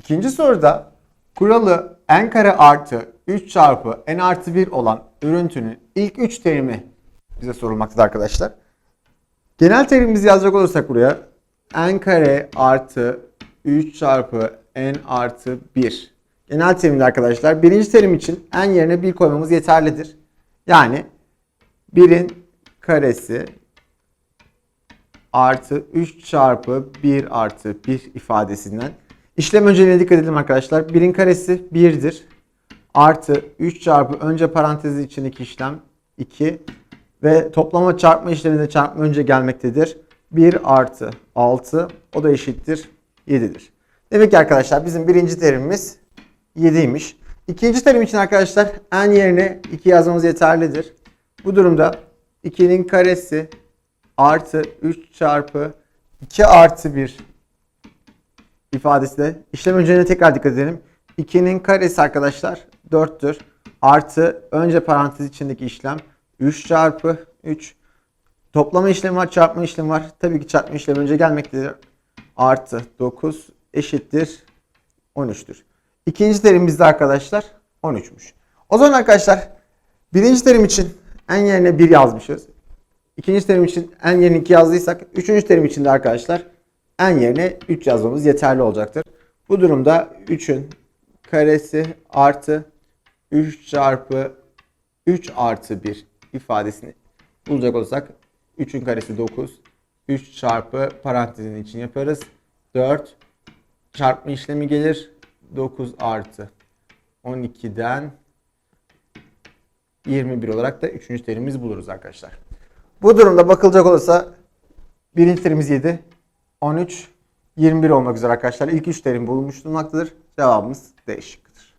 İkinci soruda kuralı n kare artı 3 çarpı n artı 1 olan örüntünün ilk 3 terimi bize sorulmaktadır arkadaşlar. Genel terimimizi yazacak olursak buraya n kare artı 3 çarpı n artı 1. Genel terimde arkadaşlar birinci terim için n yerine 1 koymamız yeterlidir. Yani 1'in karesi artı 3 çarpı 1 artı 1 ifadesinden. İşlem önceliğine dikkat edelim arkadaşlar. 1'in karesi 1'dir. Artı 3 çarpı önce parantezi içindeki işlem 2 ve toplama çarpma işleminde çarpma önce gelmektedir. 1 artı 6 o da eşittir 7'dir. Demek ki arkadaşlar bizim birinci terimimiz 7'ymiş. İkinci terim için arkadaşlar n yerine 2 yazmamız yeterlidir. Bu durumda 2'nin karesi artı 3 çarpı 2 artı 1 ifadesiyle işlem önceliğine tekrar dikkat edelim. 2'nin karesi arkadaşlar 4'tür. Artı önce parantez içindeki işlem 3 çarpı 3 toplama işlemi var, çarpma işlemi var. Tabii ki çarpma işlemi önce gelmektedir. Artı 9 eşittir 13'tür. İkinci terimimizde arkadaşlar 13'müş. O zaman arkadaşlar birinci terim için n yerine 1 yazmışız. İkinci terim için n yerine 2 yazdıysak üçüncü terim için de arkadaşlar n yerine 3 yazmamız yeterli olacaktır. Bu durumda 3'ün karesi artı 3 çarpı 3 artı 1 ifadesini bulacak olursak 3'ün karesi 9. 3 çarpı parantezin için yaparız. 4 çarpma işlemi gelir. 9 artı 12'den 21 olarak da 3. terimizi buluruz arkadaşlar. Bu durumda bakılacak olursa birinci terimiz 7, 13, 21 olmak üzere arkadaşlar. İlk 3 terim bulunmuş bulunmaktadır. Cevabımız D şıkkıdır.